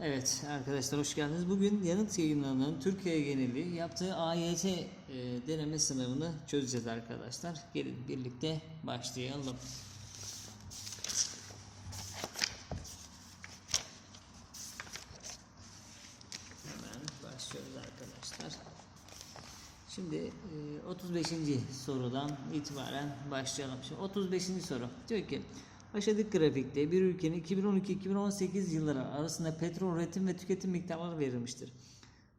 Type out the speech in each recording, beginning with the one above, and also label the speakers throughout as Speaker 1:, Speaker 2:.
Speaker 1: Evet arkadaşlar hoş geldiniz. Bugün yanıt yayınlarının Türkiye geneli yaptığı AYT e, deneme sınavını çözeceğiz arkadaşlar. Gelin birlikte başlayalım. Hemen başlıyoruz arkadaşlar. Şimdi e, 35. sorudan itibaren başlayalım. Şimdi 35. soru diyor ki aşağıdaki grafikte bir ülkenin 2012-2018 yılları arasında petrol üretim ve tüketim miktarları verilmiştir.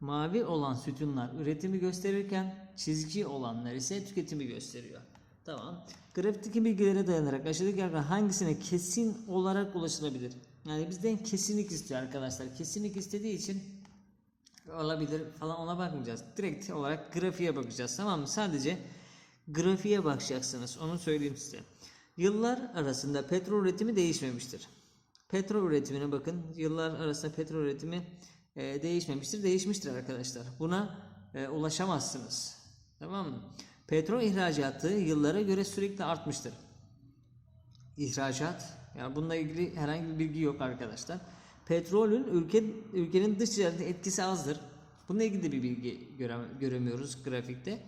Speaker 1: Mavi olan sütunlar üretimi gösterirken çizgi olanlar ise tüketimi gösteriyor. Tamam. Grafikteki bilgilere dayanarak aşağıdaki hangisine kesin olarak ulaşılabilir? Yani bizden kesinlik istiyor arkadaşlar. Kesinlik istediği için olabilir falan ona bakmayacağız. Direkt olarak grafiğe bakacağız tamam mı? Sadece grafiğe bakacaksınız. Onu söyleyeyim size. Yıllar arasında petrol üretimi değişmemiştir. Petrol üretimine bakın. Yıllar arasında petrol üretimi e, değişmemiştir. Değişmiştir arkadaşlar. Buna e, ulaşamazsınız. Tamam mı? Petrol ihracatı yıllara göre sürekli artmıştır. İhracat yani bununla ilgili herhangi bir bilgi yok arkadaşlar. Petrolün ülke ülkenin dış ticaretine etkisi azdır. Bununla ilgili de bir bilgi göre, göremiyoruz grafikte.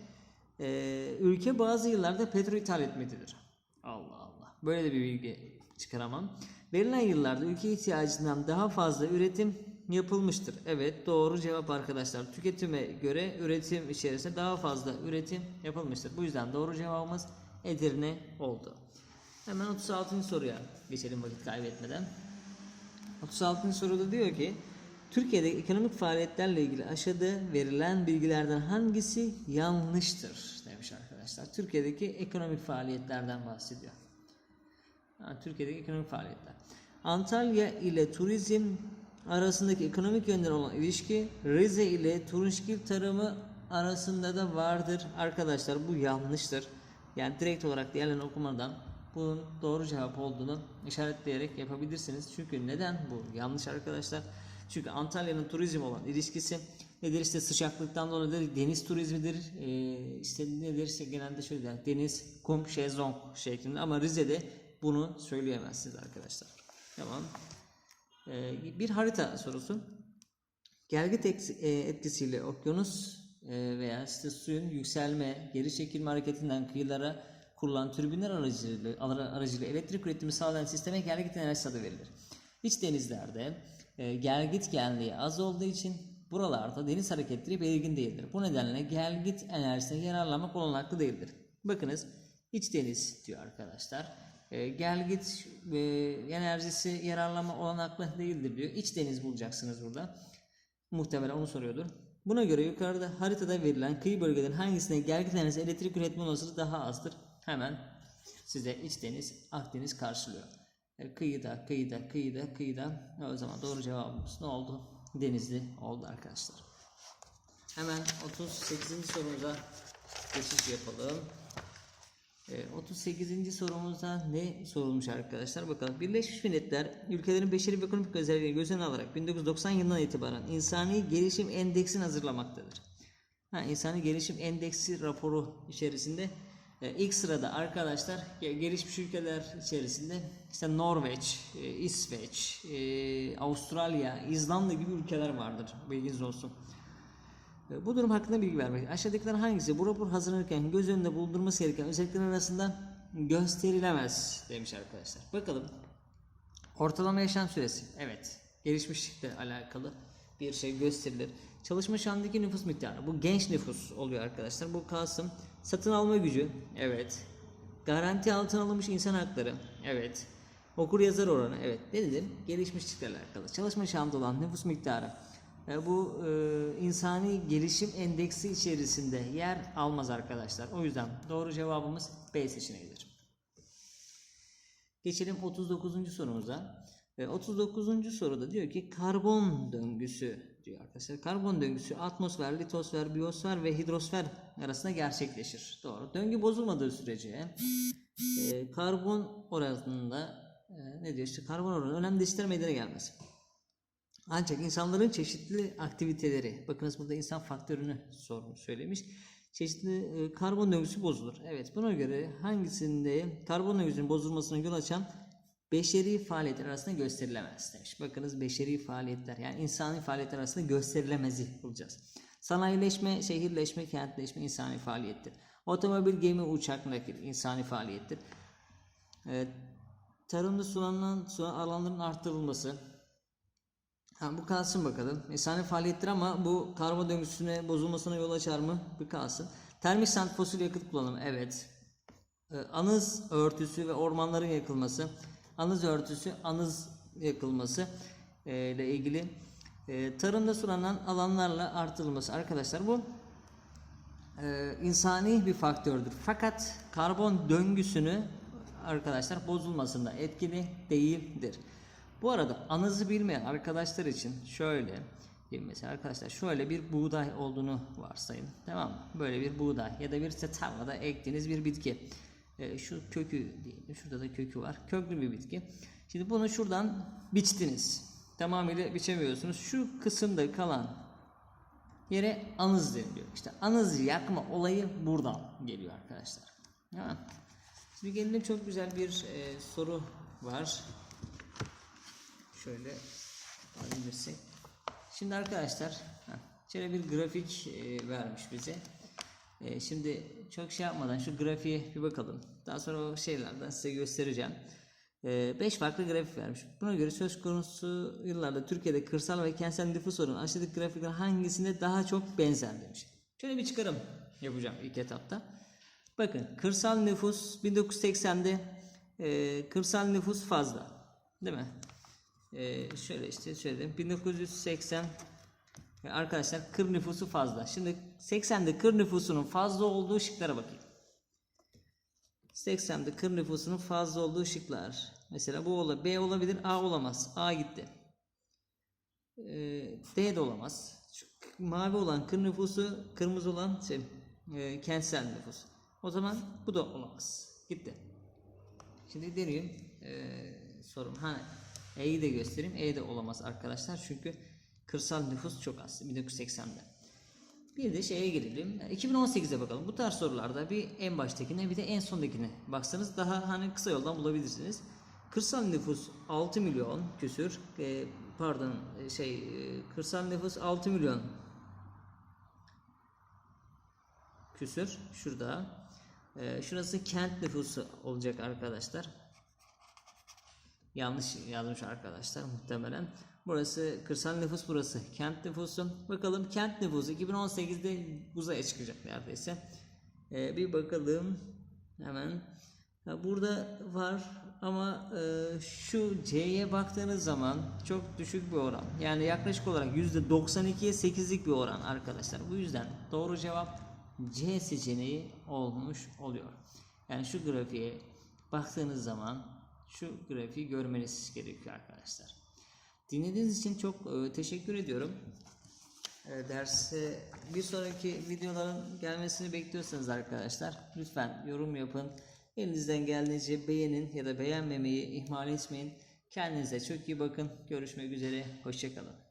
Speaker 1: Ee, ülke bazı yıllarda petrol ithal etmektedir. Allah Allah. Böyle de bir bilgi çıkaramam. Verilen yıllarda ülke ihtiyacından daha fazla üretim yapılmıştır. Evet doğru cevap arkadaşlar. Tüketime göre üretim içerisinde daha fazla üretim yapılmıştır. Bu yüzden doğru cevabımız Edirne oldu. Hemen 36. soruya geçelim vakit kaybetmeden. 36. soruda diyor ki Türkiye'de ekonomik faaliyetlerle ilgili aşağıda verilen bilgilerden hangisi yanlıştır arkadaşlar. Türkiye'deki ekonomik faaliyetlerden bahsediyor. Ha, Türkiye'deki ekonomik faaliyetler. Antalya ile turizm arasındaki ekonomik yönden olan ilişki Rize ile Turunçgil tarımı arasında da vardır. Arkadaşlar bu yanlıştır. Yani direkt olarak diğerlerini okumadan bunun doğru cevap olduğunu işaretleyerek yapabilirsiniz. Çünkü neden bu yanlış arkadaşlar? Çünkü Antalya'nın turizm olan ilişkisi nedir işte sıcaklıktan dolayı deniz turizmidir. Ee, işte nedir işte genelde şöyle der, deniz, kum, şezlong şeklinde ama Rize'de bunu söyleyemezsiniz arkadaşlar. Tamam. Ee, bir harita sorusu. Gelgit e, etkisiyle okyanus e, veya işte suyun yükselme, geri çekilme hareketinden kıyılara kurulan türbinler aracılığıyla, aracılığıyla elektrik üretimi sağlayan sisteme gelgit enerjisi adı verilir. İç denizlerde e, gelgit genliği az olduğu için buralarda deniz hareketleri belirgin değildir. Bu nedenle gelgit enerjisine yararlanmak olanaklı değildir. Bakınız iç deniz diyor arkadaşlar. E, gelgit e, enerjisi yararlanma olanaklı değildir diyor. İç deniz bulacaksınız burada. Muhtemelen onu soruyordur. Buna göre yukarıda haritada verilen kıyı bölgelerin hangisine gelgit enerjisi elektrik üretme olasılığı daha azdır? Hemen size iç deniz, Akdeniz karşılıyor. E, kıyıda, kıyıda, kıyıda, kıyıda. O zaman doğru cevabımız ne oldu? Denizli oldu arkadaşlar. Hemen 38. sorumuza geçiş yapalım. E, 38. sorumuzda ne sorulmuş arkadaşlar? Bakalım. Birleşmiş Milletler ülkelerin beşeri ve ekonomik özelliklerini göz önüne alarak 1990 yılından itibaren insani gelişim endeksini hazırlamaktadır. Ha, insani gelişim endeksi raporu içerisinde ilk sırada arkadaşlar ge- gelişmiş ülkeler içerisinde işte Norveç, e, İsveç, e, Avustralya, İzlanda gibi ülkeler vardır. Bilginiz olsun. E, Bu durum hakkında bilgi vermek. Aşağıdakiler hangisi bu rapor hazırlanırken göz önünde bulundurması gereken özellikler arasında gösterilemez demiş arkadaşlar. Bakalım. Ortalama yaşam süresi. Evet. Gelişmişlikle alakalı bir şey gösterilir. Çalışma çağındaki nüfus miktarı. Bu genç nüfus oluyor arkadaşlar. Bu kalsın. Satın alma gücü. Evet. Garanti altına alınmış insan hakları. Evet. Okur yazar oranı. Evet. Ne dedim? Gelişmişlikle alakalı. Çalışma çağında olan nüfus miktarı. E, bu e, insani gelişim endeksi içerisinde yer almaz arkadaşlar. O yüzden doğru cevabımız B seçeneğidir. Geçelim 39. sorumuza. E, 39. soruda diyor ki karbon döngüsü diyor arkadaşlar. Karbon döngüsü atmosfer, litosfer, biyosfer ve hidrosfer arasında gerçekleşir. Doğru. Döngü bozulmadığı sürece e, karbon oranında e, ne diyor işte karbon oranı önemli değişiklikler meydana gelmez. Ancak insanların çeşitli aktiviteleri, bakınız burada insan faktörünü sormuş, söylemiş. Çeşitli e, karbon döngüsü bozulur. Evet buna göre hangisinde karbon döngüsünün bozulmasına yol açan beşeri faaliyetler arasında gösterilemez demiş. Bakınız beşeri faaliyetler yani insani faaliyetler arasında gösterilemezi bulacağız. Sanayileşme, şehirleşme, kentleşme insani faaliyettir. Otomobil, gemi, uçak, nakil insani faaliyettir. Evet, tarımda sulanan su alanların arttırılması. Ha, bu kalsın bakalım. İnsani faaliyettir ama bu karma döngüsüne bozulmasına yol açar mı? Bu kalsın. Termik santral fosil yakıt kullanımı. Evet. Ee, Anız örtüsü ve ormanların yakılması. Anız örtüsü, anız yakılması e, ile ilgili e, tarımda sulanan alanlarla artırılması. Arkadaşlar bu e, insani bir faktördür. Fakat karbon döngüsünü arkadaşlar bozulmasında etkili değildir. Bu arada anızı bilmeyen arkadaşlar için şöyle mesela arkadaşlar şöyle bir buğday olduğunu varsayın. Tamam mı? Böyle bir buğday ya da bir işte tarlada ektiğiniz bir bitki. E, şu kökü diyelim. Şurada da kökü var. Köklü bir bitki. Şimdi bunu şuradan biçtiniz. Tamamıyla biçemiyorsunuz. Şu kısımda kalan yere anız deniliyor. İşte anız yakma olayı buradan geliyor arkadaşlar. Tamam. Şimdi gelelim çok güzel bir e, soru var. Şöyle alabilirsek. Şimdi arkadaşlar şöyle bir grafik e, vermiş bize. E, şimdi çok şey yapmadan şu grafiğe bir bakalım. Daha sonra o şeylerden size göstereceğim. 5 farklı grafik vermiş. Buna göre söz konusu yıllarda Türkiye'de kırsal ve kentsel nüfus oranı aşağıdaki grafikler hangisine daha çok benzer demiş. Şöyle bir çıkarım yapacağım ilk etapta. Bakın kırsal nüfus 1980'de e, kırsal nüfus fazla. Değil mi? E, şöyle işte söyledim. 1980 arkadaşlar kır nüfusu fazla. Şimdi 80'de kır nüfusunun fazla olduğu şıklara bakayım. 80'de kır nüfusunun fazla olduğu şıklar. Mesela bu olabilir. B olabilir. A olamaz. A gitti. Ee, D de olamaz. Şu mavi olan kır nüfusu, kırmızı olan şey, e, kentsel nüfus. O zaman bu da olamaz. Gitti. Şimdi deneyeyim. Ee, sorum. Ha, E'yi de göstereyim. E de olamaz arkadaşlar. Çünkü kırsal nüfus çok az. 1980'de. Bir de şeye girelim. 2018'e bakalım. Bu tarz sorularda bir en baştakine bir de en sondakine baksanız daha hani kısa yoldan bulabilirsiniz. Kırsal nüfus 6 milyon küsür. E, pardon e, şey e, kırsal nüfus 6 milyon küsür. Şurada. E, şurası kent nüfusu olacak arkadaşlar. Yanlış yazmış arkadaşlar muhtemelen. Burası kırsal nüfus burası. Kent nüfusu. Bakalım kent nüfusu 2018'de uzaya çıkacak neredeyse. Ee, bir bakalım hemen. Ha, burada var ama e, şu C'ye baktığınız zaman çok düşük bir oran. Yani yaklaşık olarak %92'ye 8'lik bir oran arkadaşlar. Bu yüzden doğru cevap C seçeneği olmuş oluyor. Yani şu grafiğe baktığınız zaman şu grafiği görmeniz gerekiyor arkadaşlar. Dinlediğiniz için çok e, teşekkür ediyorum. E, derse bir sonraki videoların gelmesini bekliyorsanız arkadaşlar lütfen yorum yapın. Elinizden geldiğince beğenin ya da beğenmemeyi ihmal etmeyin. Kendinize çok iyi bakın. Görüşmek üzere. Hoşçakalın.